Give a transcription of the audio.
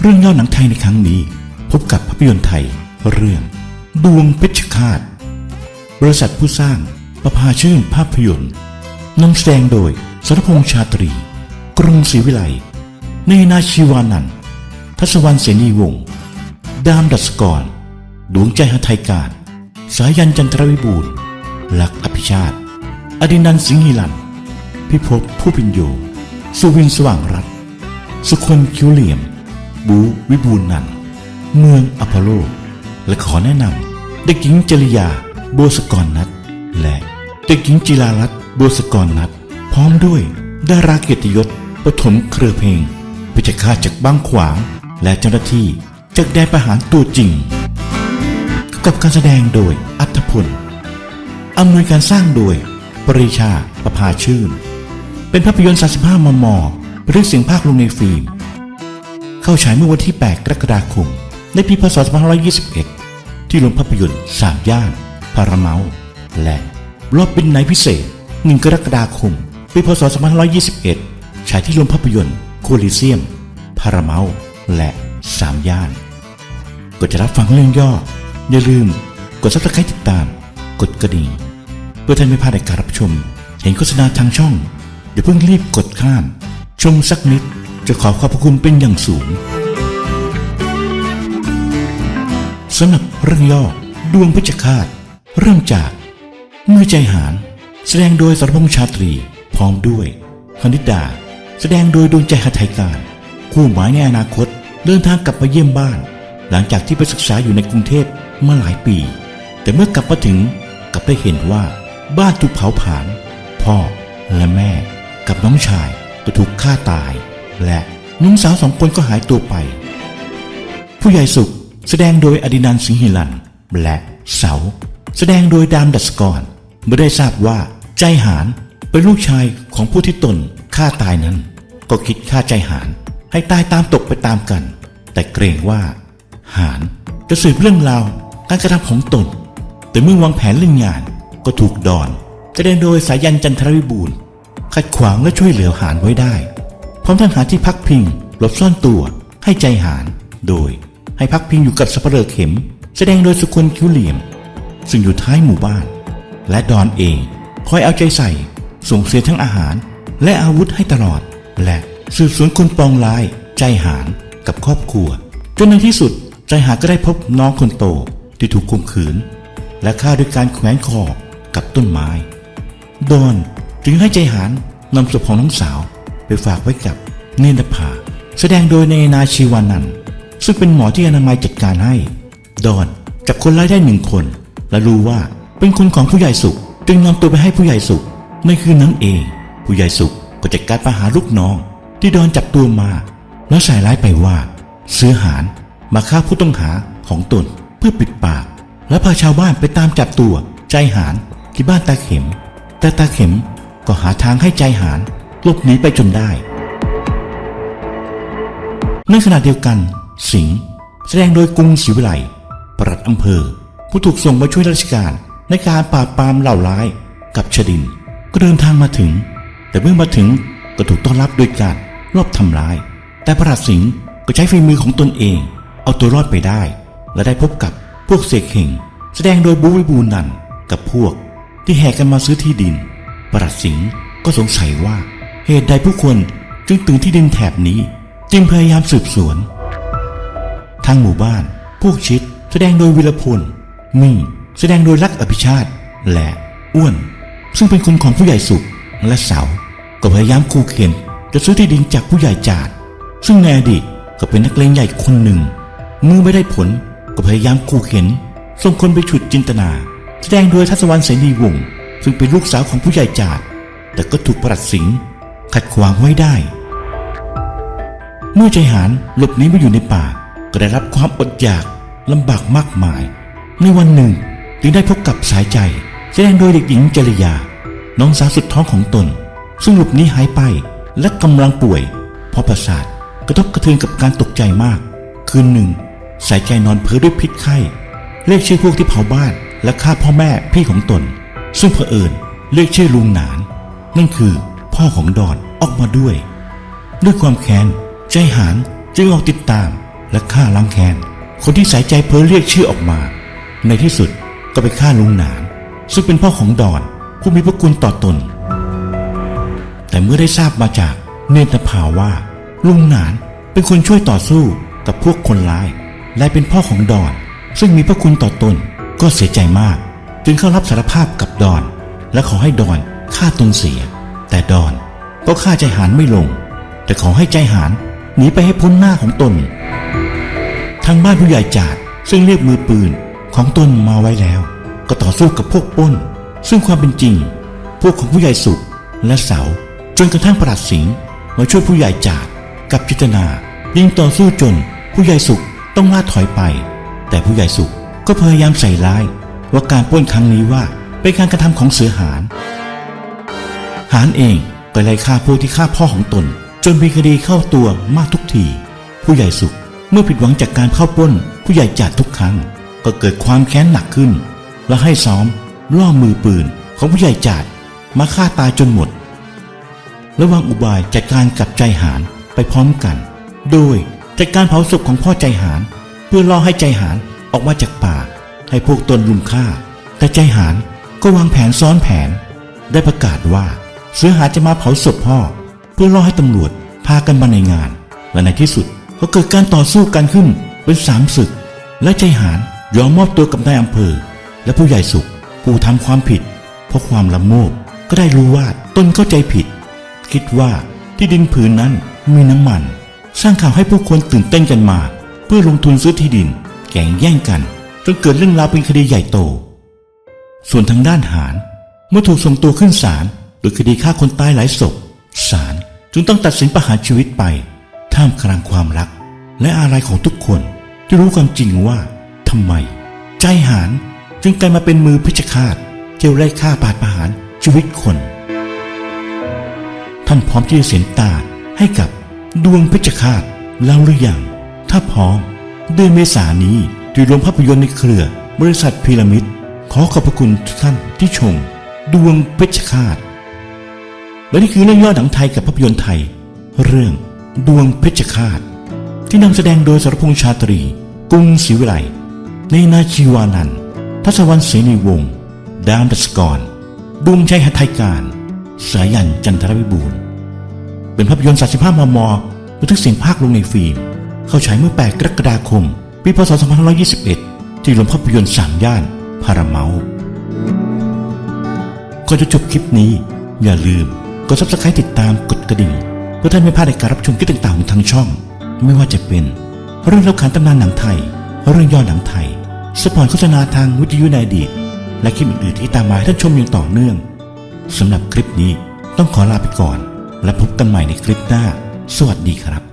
เรื่องย่อหนังไทยในครั้งนี้ พบกับภาพยนตร์ไทยเรื่อง ดวงเพชรฆาตบริษัทผู้สร้างประภาชื่นภาพยนตร์นำแสดงโดยสรพงษ์ชาตรี กรุงศรีวิไลเนนาชีวานันทัศวรรณเสนีวงศ์ดามดัสกร ดวงใจหทัยการ สายันจันทรวิบูลหลักอภิชาติ อดินันสิงหิลัน พิภพผู้ปิญโย สุวินสว่างรัตสุคนคิวเหลี่ยม บูวิบูลนันเมืองอพอลโล และขอแนะนำเด็กหญิงจริยาโบสกรนัทและเด็กหญิงจิลารัตน์บัวสกรนัทพร้อมด้วยดาราเกียรติยศปฐมเครือเพลงพิจฆาจากบางขวาง และเจ้าหน้าที่จากแดนประหารตัวจริง กับการแสดงโดยอัธพลอำนวยการสร้างโดย ปริชาประภาชื่น เป็นภาพยนตร์ 35 มมเรื่องเสียงภาคลงในฟิล์ม เข้าฉายเมื่อวันที่ 8 กรกฎาคม ในปีพศ 2521 ที่โรงภาพยนตร์สามย่าน พาราเมาส์และรอบบินไนพิเศษ 1 กรกฎาคม ปีพศ 2521 ฉายที่โรงภาพยนตร์โคลิเซียม พาราเมาส์และสามย่าน ก็จะรับฟังเรื่องย่อ อย่าลืมกด subscribe ติดตาม กดกระดิ่งเพื่อท่านไม่พลาดในการรับชม เห็นโฆษณาทางช่องอย่าเพิ่งรีบกดข้าม ชมสักนิด จะขอขอบพระคุณเป็นอย่างสูงสำหรับเรื่องย่อดวงพิจฆาตเริ่มจากเมื่อใจหาร แสดงโดยสรพงษ์ชาตรี พร้อมด้วยคณิตดา แสดงโดยดวงใจหัยการ คู่หมายในอนาคตเดินทางกลับมาเยี่ยมบ้าน หลังจากที่ไปศึกษาอยู่ในกรุงเทพมาหลายปี แต่เมื่อกลับมาถึงกลับได้เห็นว่าบ้านถูกเผาผลาญพ่อและแม่กับน้องชายก็ถูกฆ่าตาย และน้องสาวสองคนก็หายตัวไป ผู้ใหญ่สุขแสดงโดยอดินันสิงหิลัน และเสา แสดงโดยดามดัสกรเมื่อได้ทราบว่าใจหารเป็นลูกชายของผู้ที่ตนฆ่าตายนั้น ก็คิดฆ่าใจหารให้ตายตามตกไปตามกัน แต่เกรงว่า หารจะสืบเรื่องราวการกระทำของตน แต่เมื่อวางแผนเรื่องงานก็ถูกดอนแสดงโดยสายันจันทรวิบูรณ์ขัดขวางและช่วยเหลือหารไว้ได้ ร้อมทั้งหาที่พักพิง หลบซ่อนตัว ให้ใจหารโดยให้พักพิงอยู่กับสับเปลือเข็ม แสดงโดยสุคนคิวเหลี่ยม ซึ่งอยู่ท้ายหมู่บ้าน และดอนเองคอยเอาใจใส่ ส่งเสียทั้งอาหาร และอาวุธให้ตลอด และสืบสวนคนปองร้าย ใจหารกับครอบครัว จนในที่สุดใจหารก็ได้พบน้องคนโตที่ถูกข่มขืน และฆ่าด้วยการแขวนคอกับต้นไม้ ดอนจึงให้ใจหารนำศพของน้องสาว ไปฝากไว้กับเนนภาแสดงโดยเนนาชีวานันท์ซึ่งเป็นหมอที่อนามัยจัดการให้ ดอนจับคนร้ายได้หนึ่งคน และรู้ว่าเป็นคนของผู้ใหญ่สุข จึงนำตัวไปให้ผู้ใหญ่สุขในคืนนั้นเอง ผู้ใหญ่สุขก็จัดการปัญหารลูกน้อง ที่ดอนจับตัวมา แล้วใส่ร้ายไปว่าเสือหารมาฆ่าผู้ต้องหาของตนเพื่อปิดปาก และพาชาวบ้านไปตามจับตัวใจหารที่บ้านตาเข็ม แต่ตาเข็มก็หาทางให้ใจหาร ลบหนีไปจนได้ ในขณะเดียวกัน สิงห์แสดงโดยกรุงศรีวิไลปลัดอำเภอ ผู้ถูกส่งมาช่วยราชการในการปราบปรามเหล่าร้ายกับชดิน ก็เดินทางมาถึง แต่เมื่อมาถึงก็ถูกต้อนรับโดยการรอบทำร้าย แต่ปลัดสิงห์ก็ใช้ฝีมือของตนเอง เอาตัวรอดไปได้ และได้พบกับพวกเสกเข่ง แสดงโดยบูวิบูลนันกับพวกที่แห่กันมาซื้อที่ดินปลัดสิงห์ก็สงสัยว่า เหตุใดผู้คนจึงตื่นที่ดินแถบนี้ จึงพยายามสืบสวนทางหมู่บ้าน พวกชิด แสดงโดยวิรพลมี่แสดงโดยลักอภิชาติและอ้วน ซึ่งเป็นคนของผู้ใหญ่สุขและเสา ก็พยายามคูเข็นจะซื้อที่ดินจากผู้ใหญ่จาด ซึ่งในอดีตก็เป็นนักเลงใหญ่คนหนึ่ง เมื่อไม่ได้ผลก็พยายามคูเข็นส่งคนไปฉุดจินตนา แสดงโดยทัศวรรณเสนีวงศ์ซึ่งเป็นลูกสาวของผู้ใหญ่จาด แต่ก็ถูกประหลัดสิงห์ ขัดขวางไว้ได้ เมื่อใจหานหลบหนีมาอยู่ในป่าก็ได้รับความอดอยากลำบากมากมาย ในวันหนึ่งจึงได้พบกับสายใจ แสดงโดยเด็กหญิงจริยา น้องสาวสุดท้องของตน ซึ่งหลบหนีหายไปและกำลังป่วย เพราะประสาทกระทบกระเทือนกับการตกใจมาก คืนหนึ่ง สายใจนอนเพ้อด้วยพิษไข้เรียกชื่อพวกที่เผาบ้านและฆ่าพ่อแม่พี่ของตน ซึ่งเผอิญเรียกชื่อลุงหนาน นั่นคือพ่อของดอน ออกมาด้วย ด้วยความแค้นใจหานจึงออกติดตามและฆ่าล้างแค้นคนที่สายใจเพ้อเรียกชื่อออกมา ในที่สุดก็ไปฆ่าลุงหนาน ซึ่งเป็นพ่อของดอนผู้มีพระคุณต่อตน แต่เมื่อได้ทราบมาจากเนตรภาว่า ลุงหนานเป็นคนช่วยต่อสู้กับพวกคนร้าย และเป็นพ่อของดอน ซึ่งมีพระคุณต่อตนก็เสียใจมาก จึงเข้ารับสารภาพกับดอน และขอให้ดอนฆ่าตนเสีย แต่ดอน ก็ฆ่าใจหานไม่ลง แต่ขอให้ใจหานหนีไปให้พ้นหน้าของตน ทางบ้านผู้ใหญ่จาดซึ่งเรียกมือปืนของตนมาไว้แล้ว ก็ต่อสู้กับพวกป้น ซึ่งความเป็นจริง พวกของผู้ใหญ่สุขและเสาจนกระทั่งประหลัดสิงห์มาช่วยผู้ใหญ่จาดกับจิตนายิงต่อสู้จนผู้ใหญ่สุขต้องล่าถอยไป แต่ผู้ใหญ่สุขก็พยายามใส่ร้ายว่าการป้นครั้งนี้ว่าเป็นการกระทำของเสือหานหานเอง ไล่ฆ่าพวกที่ฆ่าพ่อของตน จนมีคดีเข้าตัวมากทุกที ผู้ใหญ่สุขเมื่อผิดหวังจากการเข้าปล้น ผู้ใหญ่จัดทุกครั้ง ก็เกิดความแค้นหนักขึ้น และให้ซ้อมล่อมือปืนของผู้ใหญ่จัดมาฆ่าตายจนหมดระหว่างอุบายจัดการกับใจหานไปพร้อมกัน โดยจัดการเผาศพของพ่อใจหานเพื่อล่อให้ใจหานออกมาจากป่า ให้พวกตนลุมฆ่า แต่ใจหานก็วางแผนซ้อนแผน ได้ประกาศว่า เสือหาจะมาเผาศพพ่อ เพื่อล่อให้ตำรวจพากันมาในงาน และในที่สุดก็เกิดการต่อสู้กันขึ้นเป็นสามศึก และใจหานยอมมอบตัวกับนายอำเภอ และผู้ใหญ่สุขผู้ทำความผิด เพราะความละโมบก็ได้รู้ว่าตนเข้าใจผิด คิดว่าที่ดินผืนนั้นมีน้ำมัน สร้างข่าวให้ผู้คนตื่นเต้นกันมา เพื่อลงทุนซื้อที่ดิน แข่งแย่งกันจนเกิดเรื่องราวเป็นคดีใหญ่โต ส่วนทางด้านหารเมื่อถูกส่งตัวขึ้นศาล โดยคดีฆ่าคนตายหลายศพศาลจึงต้องตัดสินประหารชีวิตไป ท่ามกลางความรัก และอาลัยของทุกคนที่รู้ความจริงว่าทำไม ใจหารจึงกลายมาเป็นมือพิชฆาตเที่ยวไล่ฆ่าปาดประหารชีวิตคน ท่านพร้อมที่จะเสียนตาให้กับดวงเพชรฆาตแล้วหรือยัง ถ้าพร้อม เดือนเมษายนนี้ที่โรงภาพยนตร์ในเครือบริษัทพีระมิด ขอขอบพระคุณทุกท่านที่ชม ดวงเพชรฆาต และนี่คือเรื่องย่อหนังไทยกับภาพยนตร์ไทย เรื่องดวงเพชรฆาต ที่นำแสดงโดยสรพงษ์ชาตรีกรุงศรีวิไลในนาชีวานันทัศวรรณเสนีวงศ์ดามดัสกรดวงชัยหัตถยการ สายันจันทรวิบูรณ์เป็นภาพยนตร์ 35 มมบันทึกเสียงภาคลงในฟิล์ม เข้าฉายเมื่อ 8 กรกฎาคม ปีพศ 2521 ที่โรงภาพยนตร์สามย่านพาราเมาก่อนจะจบคลิปนี้ อย่าลืม กด subscribe ติดตามกดกระดิ่ง เพื่อท่านไม่พลาดในการรับชมคลิปต่างๆของทางช่อง ไม่ว่าจะเป็น เรื่องเล่าขานตำนานหนังไทย เรื่องย่อหนังไทย สปอนโฆษณาทางวิทยุในอดีต และคลิปอื่นๆที่ตามมาให้ท่านชมอย่างต่อเนื่องสำหรับคลิปนี้ต้องขอลาไปก่อน และพบกันใหม่ในคลิปหน้า สวัสดีครับ